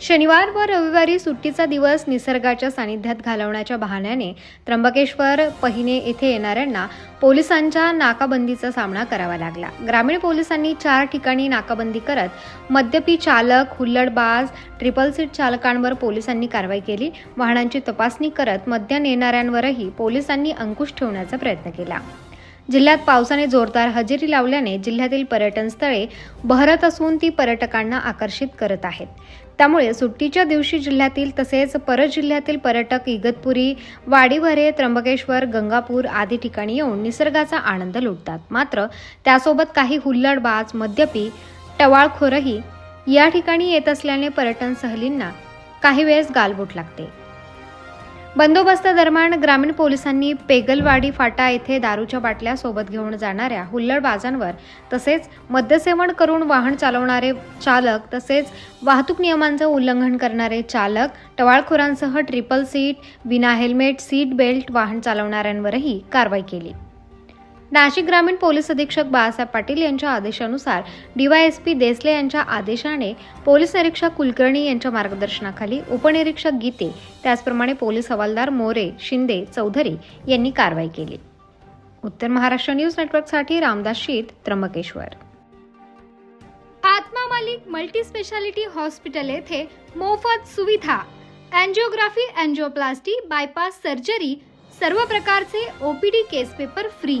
शनिवार व रविवारी सुट्टीचा दिवस निसर्गाच्या सानिध्यात घालवण्याच्या बहाण्याने त्र्यंबकेश्वर पहिने येथे येणाऱ्यांना पोलिसांच्या नाकाबंदीचा सामना करावा लागला. ग्रामीण पोलिसांनी चार ठिकाणी नाकाबंदी करत मद्यपी चालक हुल्लडबाज ट्रिपल सीट चालकांवर पोलिसांनी कारवाई केली. वाहनांची तपासणी करत मद्य नेणाऱ्यांवरही पोलिसांनी अंकुश ठेवण्याचा प्रयत्न केला. जिल्ह्यात पावसाने जोरदार हजेरी लावल्याने जिल्ह्यातील पर्यटन स्थळे बहरत असून ती पर्यटकांना आकर्षित करत आहेत. त्यामुळे सुट्टीच्या दिवशी जिल्ह्यातील तसेच परत जिल्ह्यातील पर्यटक इगतपुरी वाडीभरे त्र्यंबकेश्वर गंगापूर आदी ठिकाणी येऊन निसर्गाचा आनंद लुटतात. मात्र त्यासोबत काही हुल्लडबाज मद्यपी टवाळखोरही या ठिकाणी येत असल्याने पर्यटन सहलींना काही वेळेस गालबोट लागते. बंदोबस्तादरम्यान ग्रामीण पोलिसांनी पेगलवाडी फाटा येथे दारूच्या बाटल्या सोबत घेऊन जाणाऱ्या हुल्लडबाजांवर तसेच मद्यसेवन करून वाहन चालवणारे चालक तसेच वाहतूक नियमांचं उल्लंघन करणारे चालक टवाळखोरांसह ट्रिपल सीट विना हेल्मेट सीट बेल्ट वाहन चालवणाऱ्यांवरही कारवाई केली. नाशिक ग्रामीण पोलीस अधीक्षक बाळासाहेब पाटील यांच्या आदेशानुसार डीवायएसपी देसले यांच्या आदेशाने पोलीस निरीक्षक कुलकर्णी यांच्या मार्गदर्शनाखाली उपनिरीक्षक गीते त्याचप्रमाणे पोलीस हवालदार मोरे शिंदे चौधरी यांनी कारवाई केली. उत्तर महाराष्ट्र न्यूज नेटवर्कसाठी रामदास शीत त्र्यंबकेश्वर. आत्मा मालिक मल्टी स्पेशालिटी हॉस्पिटल येथे मोफत सुविधा अँजिओग्राफी अँजिओप्लास्टी बायपास सर्जरी सर्व प्रकारचे OPD case paper free.